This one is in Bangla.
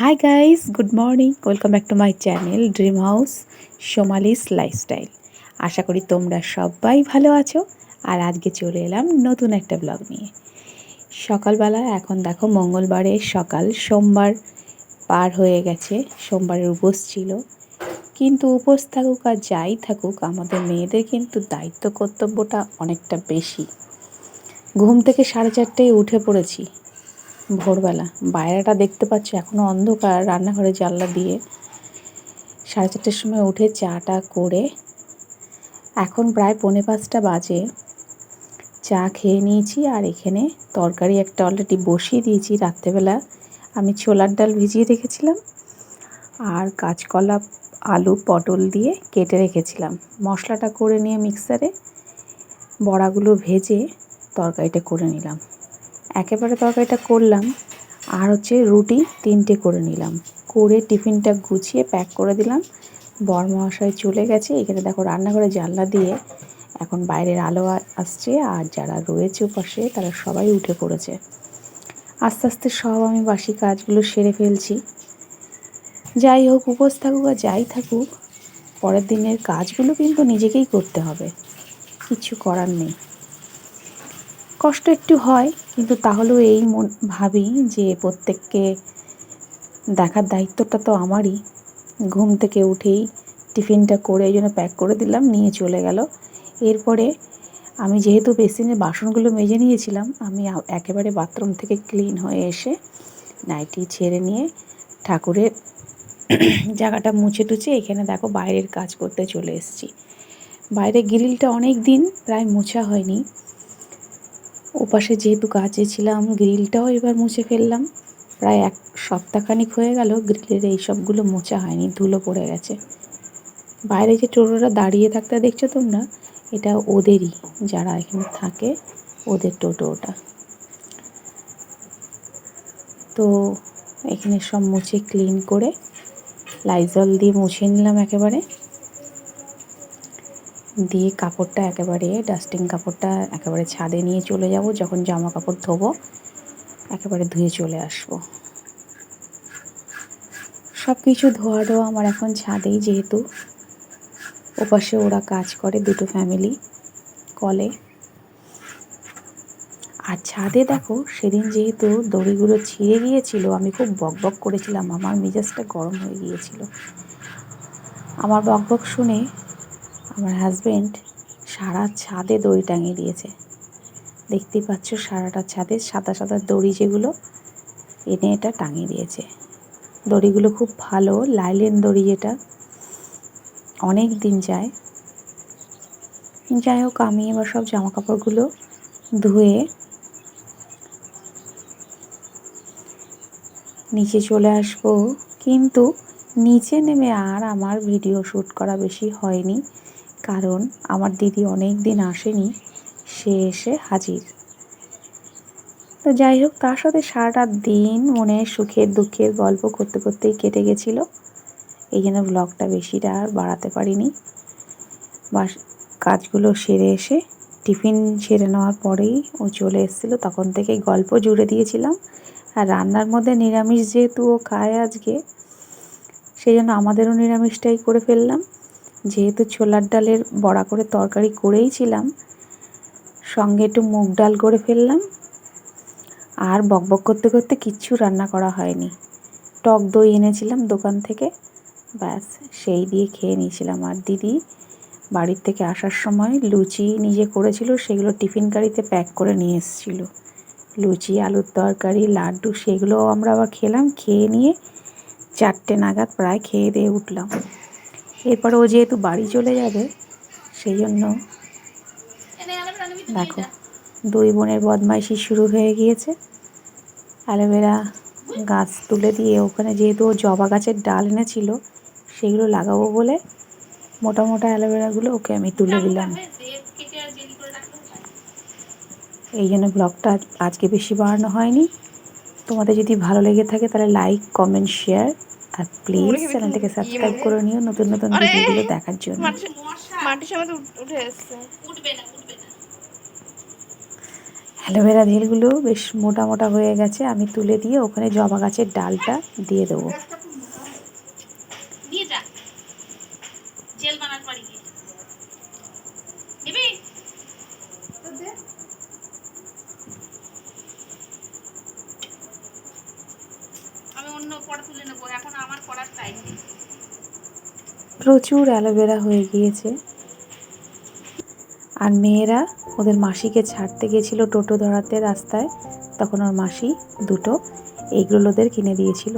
Hi guys good morning welcome back to my channel dream house Somali's lifestyle আশা করি তোমরা সবাই ভালো আছো। আর আজকে চলে এলাম নতুন একটা ব্লগ নিয়ে। সকালবেলা এখন দেখো মঙ্গলবারের সকাল, সোমবার পার হয়ে গেছে, সোমবারের উপোস ছিল। কিন্তু উপোস থাকুক আর যাই থাকুক, আমাদের মেয়েদের কিন্তু দায়িত্ব কর্তব্যটা অনেকটা বেশি। ঘুম থেকে সাড়ে চারটেয় উঠে পড়েছি। ভোরবেলা। বাইরেটা দেখতে পাচ্ছ এখনও অন্ধকার। রান্নাঘরে জানলা দিয়ে সাড়ে চারটের সময় উঠে চাটা করে এখন প্রায় পৌনে পাঁচটা বাজে। চা খেয়ে নিয়েছি আর এখানে তরকারি একটা অলরেডি বসিয়ে দিয়েছি। রাত্রেবেলা আমি ছোলার ডাল ভিজিয়ে রেখেছিলাম আর কাঁচকলা, আলু, পটল দিয়ে কেটে রেখেছিলাম। মশলাটা করে নিয়ে মিক্সারে বড়াগুলো ভেজে তরকারিটা করে নিলাম। একেবারে তরকারিটা করলাম আর হচ্ছে রুটি তিনটে করে নিলাম। করে টিফিনটা গুছিয়ে প্যাক করে দিলাম। বরমহাশয় চলে গেছে। এখানে দেখো রান্নাঘরে জানলা দিয়ে এখন বাইরের আলো আসছে আর যারা রয়েছে পাশে তারা সবাই উঠে পড়েছে। আস্তে আস্তে সব আমি বাসি কাজগুলো সেরে ফেলছি। যাই হোক, উপোস থাকুক আর যাই থাকুক, পরের দিনের কাজগুলো কিন্তু নিজেকেই করতে হবে। কিছু করার নেই। কষ্ট একটু হয়, কিন্তু তাহলেও এই মন, ভাবি যে প্রত্যেককে দেখার দায়িত্বটা তো আমারই। ঘুম থেকে উঠেই টিফিনটা করে এই জন্য প্যাক করে দিলাম, নিয়ে চলে গেল। এরপরে আমি যেহেতু বেসিনের বাসনগুলো মেজে নিয়েছিলাম, আমি একেবারে বাথরুম থেকে ক্লিন হয়ে এসে নাইটি ছেড়ে নিয়ে ঠাকুরের জায়গাটা মুছে টুছে এখানে দেখো বাইরের কাজ করতে চলে এসেছি। বাইরে গ্রিলটা অনেক দিন প্রায় মোছা হয়নি। ওপাশে যেহেতু কাজে ছিলাম, গ্রিলটাও এবার মুছে ফেললাম। প্রায় এক সপ্তাহখানিক হয়ে গেল গ্রিলের এই সবগুলো মোছা হয়নি, ধুলো পড়ে গেছে। বাইরে যে টোটোটা দাঁড়িয়ে থাকতে দেখছ তোমরা, এটা ওদেরই, যারা এখানে থাকে ওদের টোটো ওটা। তো এখানে সব মুছে ক্লিন করে লাইজল দিয়ে মুছে নিলাম একেবারে। দিয়ে কাপড়টা একেবারে ডাস্টিং কাপড়টা একেবারে ছাদে নিয়ে চলে যাব, যখন জামা কাপড় ধোবো, একেবারে ধুয়ে চলে আসব। সব কিছু ধোয়া ধোয়া আমার এখন ছাদেই যেহেতু। ওপাশে ওরা কাজ করে, দুটো ফ্যামিলি কলে। আর ছাদে দেখো, সেদিন যেহেতু দড়িগুলো ছিঁড়ে গিয়েছিল, আমি খুব বক বক করেছিলাম, আমার মেজাজটা গরম হয়ে গিয়েছিল। আমার বক বক শুনে আমার হাজব্যান্ড সারা ছাদে দড়ি টাঙিয়ে দিয়েছে। দেখতেই পাচ্ছ সারাটা ছাদে সাদা সাদা দড়ি যেগুলো, এনে এটা টাঙিয়ে দিয়েছে। দড়িগুলো খুব ভালো, লাইলেন দড়ি এটা। অনেক দিন যায়। যাই হোক, আমি এবার সব জামা কাপড়গুলো ধুয়ে নিচে চলে আসব। কিন্তু নিচে নেমে আর আমার ভিডিও শ্যুট করা বেশি হয়নি। কারণ আমার দিদি অনেক দিন আসেনি, সে এসে হাজির। তো যাই হোক, তার সাথে সারাটা দিন মনে সুখের দুঃখের গল্প করতে করতেই কেটে গেছিল। এই জন্য ব্লগটা বেশিটা আর বাড়াতে পারিনি। বা কাজগুলো সেরে এসে টিফিন সেরে নেওয়ার পরেই ও চলে এসেছিল। তখন থেকেই গল্প জুড়ে দিয়েছিলাম। আর রান্নার মধ্যে নিরামিষ যেহেতু ও খায় আজকে সেই জন্য আমাদেরও নিরামিষটাই করে ফেললাম। যেহেতু ছোলার ডালের বড়া করে তরকারি করেই ছিলাম, সঙ্গে একটু মুগ ডাল করে ফেললাম। আর বকবক করতে করতে কিচ্ছু রান্না করা হয়নি। টক দই এনেছিলাম দোকান থেকে। ব্যাস, সেই দিয়ে খেয়ে নিয়েছিলাম। আর দিদি বাড়ির থেকে আসার সময় লুচি নিজে করেছিল, সেগুলো টিফিন গাড়িতে প্যাক করে নিয়ে এসেছিল। লুচি, আলুর তরকারি, লাড্ডু, সেগুলোও আমরা আবার খেলাম। খেয়ে নিয়ে চারটে নাগাদ প্রায় খেয়ে দিয়ে উঠলাম। এরপর ও যেহেতু বাড়ি চলে যাবে, সেই জন্য দেখো, দুই বোনের বদমাইশি শুরু হয়ে গিয়েছে। অ্যালোভেরা গাছ তুলে দিয়ে ওখানে যেহেতু ও জবা গাছের ডাল এনেছিল, সেগুলো লাগাবো বলে মোটা মোটা অ্যালোভেরাগুলো ওকে আমি তুলে দিলাম। এই জন্য ব্লগটা আজকে বেশি বাড়ানো হয়নি। তোমাদের যদি ভালো লেগে থাকে তাহলে লাইক, কমেন্ট, শেয়ার আর প্লিজ চ্যানেলটাকে সাবস্ক্রাইব করে নিও নতুন নতুন ভিডিওগুলো দেখার জন্য। অ্যালোভেরা ঢেলগুলো বেশ মোটা মোটা হয়ে গেছে আমি তুলে দিয়ে ওখানে জবা গাছের ডালটা দিয়ে দেবো। দিয়ে যা। জেল বানার গিয়ে নিবি আমি অন্য পড়া তুলে নেব, এখন আমার পড়ার টাইম নেই। প্রচুর অ্যালোভেরা হয়ে গিয়েছে। আর মেয়েরা ওদের মাসিকে ছাড়তে গেছিল টোটো ধরাতে রাস্তায়, তখন ওর মাসি দুটো এগরোল ওদের কিনে দিয়েছিল।